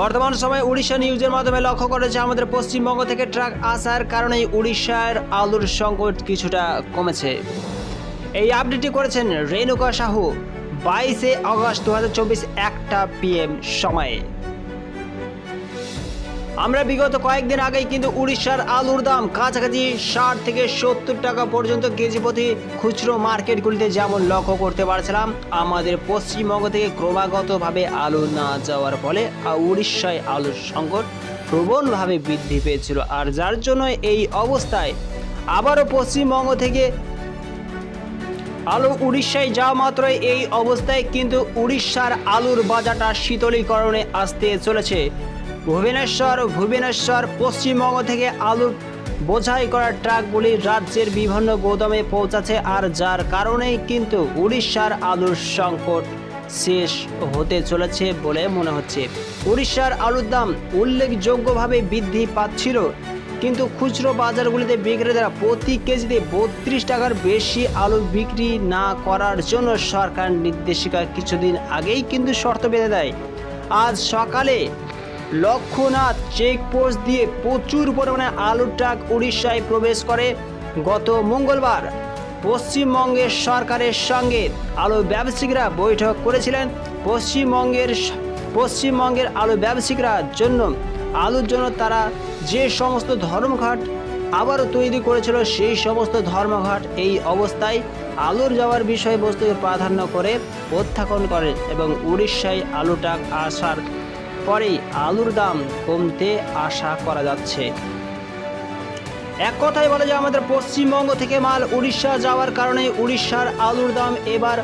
বর্তমান সময়ে উড়িষ্যা নিউজের মাধ্যমে লক্ষ্য করেছে আমাদের পশ্চিমবঙ্গ থেকে ট্রাক আসার কারণেই উড়িষ্যার আলুর সংকট কিছুটা কমেছে। এই আপডেটটি করেছেন রেণুকা সাহু, বাইশে অগস্ট দু একটা পিএম সময়ে। আমরা বিগত কয়েকদিন আগেই কিন্তু উড়িষ্যার আলুর দাম কাছাকাছি ষাট থেকে সত্তর টাকা পর্যন্ত কেজি প্রতি খুচরো মার্কেটগুলিতে যেমন লক্ষ্য করতে পারছিলাম, আমাদের পশ্চিমবঙ্গ থেকে ক্রমাগতভাবে আলু না যাওয়ার ফলে উড়িষ্যায় আলুর সংকট প্রবলভাবে বৃদ্ধি পেয়েছিল। আর যার জন্য এই অবস্থায় আবারও পশ্চিমবঙ্গ থেকে আলু উড়িষ্যায় যাওয়া মাত্রই এই অবস্থায় কিন্তু উড়িষ্যার আলুর বাজারটা শীতলীকরণে আসতে চলেছে। ভুবনেশ্বর ভুবনেশ্বর, পশ্চিমবঙ্গ থেকে আলুর বোঝাই করা ট্রাকগুলি রাজ্যের বিভিন্ন গোদামে পৌঁছাচ্ছে আর যার কারণেই কিন্তু উড়িষ্যার আলুর সংকট শেষ হতে চলেছে বলে মনে হচ্ছে। উড়িষ্যার আলুর দাম উল্লেখযোগ্যভাবে বৃদ্ধি পাচ্ছিল, কিন্তু খুচরো বাজারগুলিতে বিক্রেতারা প্রতি কেজিতে বত্রিশ টাকার বেশি আলু বিক্রি না করার জন্য সরকার নির্দেশিকা কিছুদিন আগেই কিন্তু শর্ত বেঁধে দেয়। আজ সকালে লক্ষ্যনাথ চেকপোস্ট দিয়ে প্রচুর পরিমাণে আলুর ট্রাক উড়িষ্যায় প্রবেশ করে। গত মঙ্গলবার পশ্চিমবঙ্গের সরকারের সঙ্গে আলু ব্যবসায়িকরা বৈঠক করেছিলেন। পশ্চিমবঙ্গের পশ্চিমবঙ্গের আলু ব্যবসায়িকরা জন্য আলুর জন্য তারা যে সমস্ত ধর্মঘাট আবারও তৈরি করেছিল, সেই সমস্ত ধর্মঘাট এই অবস্থায় আলুর যাওয়ার বিষয়বস্তুকে প্রাধান্য করে প্রত্যাখ্যান করেন এবং উড়িষ্যায় আলু ট্রাক আসার পরেই আলুর দাম কমতে আশা করা যাচ্ছে। এক কথায় বলা যায়, আমাদের পশ্চিমবঙ্গ থেকে মাল উড়িষ্যা যাওয়ার কারণে উড়িষ্যার আলুর দাম এবার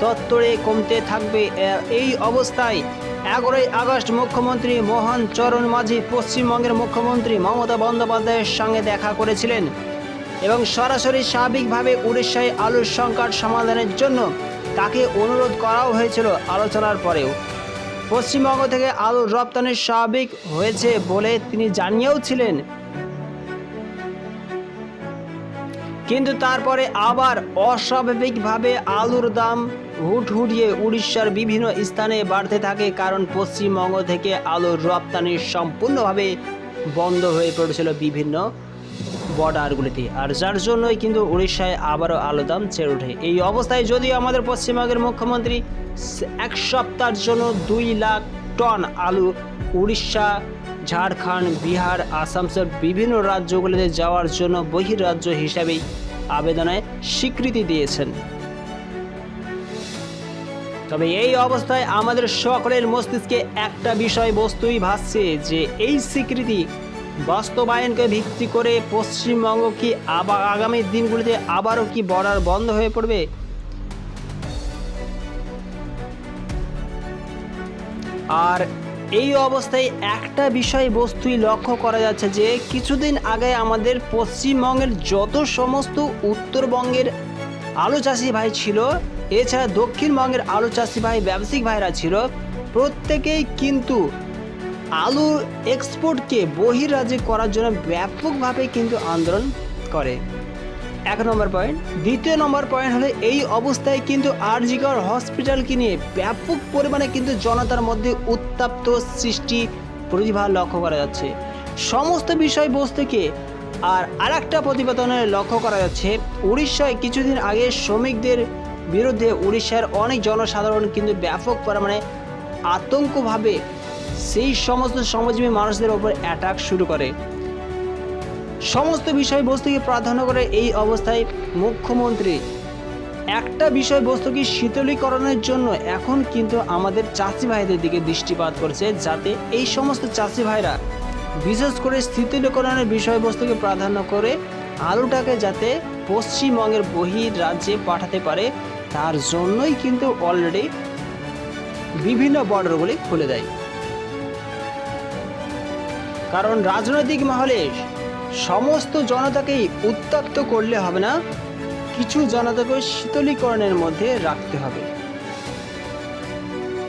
তত্তরে কমতে থাকবে। এই অবস্থায় এগারোই আগস্ট মুখ্যমন্ত্রী মোহন চরণ মাঝি পশ্চিমবঙ্গের মুখ্যমন্ত্রী মমতা বন্দ্যোপাধ্যায়ের সঙ্গে দেখা করেছিলেন এবং সরাসরি স্বাভাবিকভাবে উড়িষ্যায় আলুর সংকট সমাধানের জন্য তাকে অনুরোধ করাও হয়েছিল আলোচনার পরেও। পশ্চিমবঙ্গ থেকে আলুর রপ্তানি স্বাভাবিক হয়েছে বলে তিনি জানিয়েও ছিলেন কিন্তু তারপরে আবার অস্বাভাবিকভাবে আলুর দাম হুটহুটিয়ে উড়িষ্যার বিভিন্ন স্থানে বাড়তে থাকে কারণ পশ্চিমবঙ্গ থেকে আলুর রপ্তানি সম্পূর্ণভাবে বন্ধ হয়ে পড়েছিল বিভিন্ন বর্ডারগুলিতে। আর যার জন্যই কিন্তু উড়িষ্যায় আবারও আলু দাম চেয়ে ওঠে। এই অবস্থায় যদিও আমাদের পশ্চিমবঙ্গের মুখ্যমন্ত্রী এক সপ্তাহের জন্য দুই লাখ টন আলু, উড়িষ্যা, ঝাড়খণ্ড, বিহার, আসাম সহ বিভিন্ন রাজ্যগুলিতে যাওয়ার জন্য বহির্রাজ্য হিসাবেই আবেদনে স্বীকৃতি দিয়েছেন। তবে এই অবস্থায় আমাদের সকলের মস্তিষ্কে একটা বিষয়বস্তুই ভাসছে যে এই স্বীকৃতি বাস্তবায়নকে ভিত্তি করে পশ্চিমবঙ্গ কি আবার আগামী দিনগুলিতে আবারও কি বর্ডার বন্ধ হয়ে পড়বে? আর এই অবস্থায় একটা বিষয়বস্তুই লক্ষ্য করা যাচ্ছে যে, কিছুদিন আগে আমাদের পশ্চিমবঙ্গের যত সমস্ত উত্তরবঙ্গের আলু চাষি ভাই ছিল, এছাড়া দক্ষিণবঙ্গের আলু চাষি ভাই, ব্যবসায়িক ভাইরা ছিল, প্রত্যেকেই কিন্তু আলু এক্সপোর্টকে বহিরাজ্যে করার জন্য ব্যাপকভাবে কিন্তু আন্দোলন করে। এক নম্বর পয়েন্ট দ্বিতীয় নম্বর পয়েন্ট হলো এই অবস্থায় কিন্তু আরজিকর হসপিটালকে নিয়ে ব্যাপক পরিমাণে কিন্তু জনতার মধ্যে উত্তাপ্ত সৃষ্টি প্রতিভা লক্ষ্য করা যাচ্ছে। সমস্ত বিষয়বস্তুকে আর আরেকটা প্রতিবেদনে লক্ষ্য করা যাচ্ছে, উড়িষ্যায় কিছুদিন আগে শ্রমিকদের বিরুদ্ধে উড়িষ্যার অনেক জনসাধারণ কিন্তু ব্যাপক পরিমাণে আতঙ্কভাবে সেই সমস্ত শ্রমজীবী মানুষদের ওপর অ্যাটাক শুরু করে। সমস্ত বিষয়বস্তুকে প্রাধান্য করে এই অবস্থায় মুখ্যমন্ত্রী। একটা বিষয়বস্তুকে শীতলীকরণের জন্য এখন কিন্তু আমাদের চাষি ভাইদের দিকে দৃষ্টিপাত করছে, যাতে এই সমস্ত চাষি ভাইরা বিশেষ করে শীতলীকরণের বিষয়বস্তুকে প্রাধান্য করে আলুটাকে যাতে পশ্চিমবঙ্গের বহির রাজ্যে পাঠাতে পারে, তার জন্যই কিন্তু অলরেডি বিভিন্ন বর্ডারগুলি খুলে দেয়। কারণ রাজনৈতিক মহলে সমস্ত জনতাকেই উত্তপ্ত করলে হবে না, কিছু জনতাকে শীতলীকরণের মধ্যে রাখতে হবে।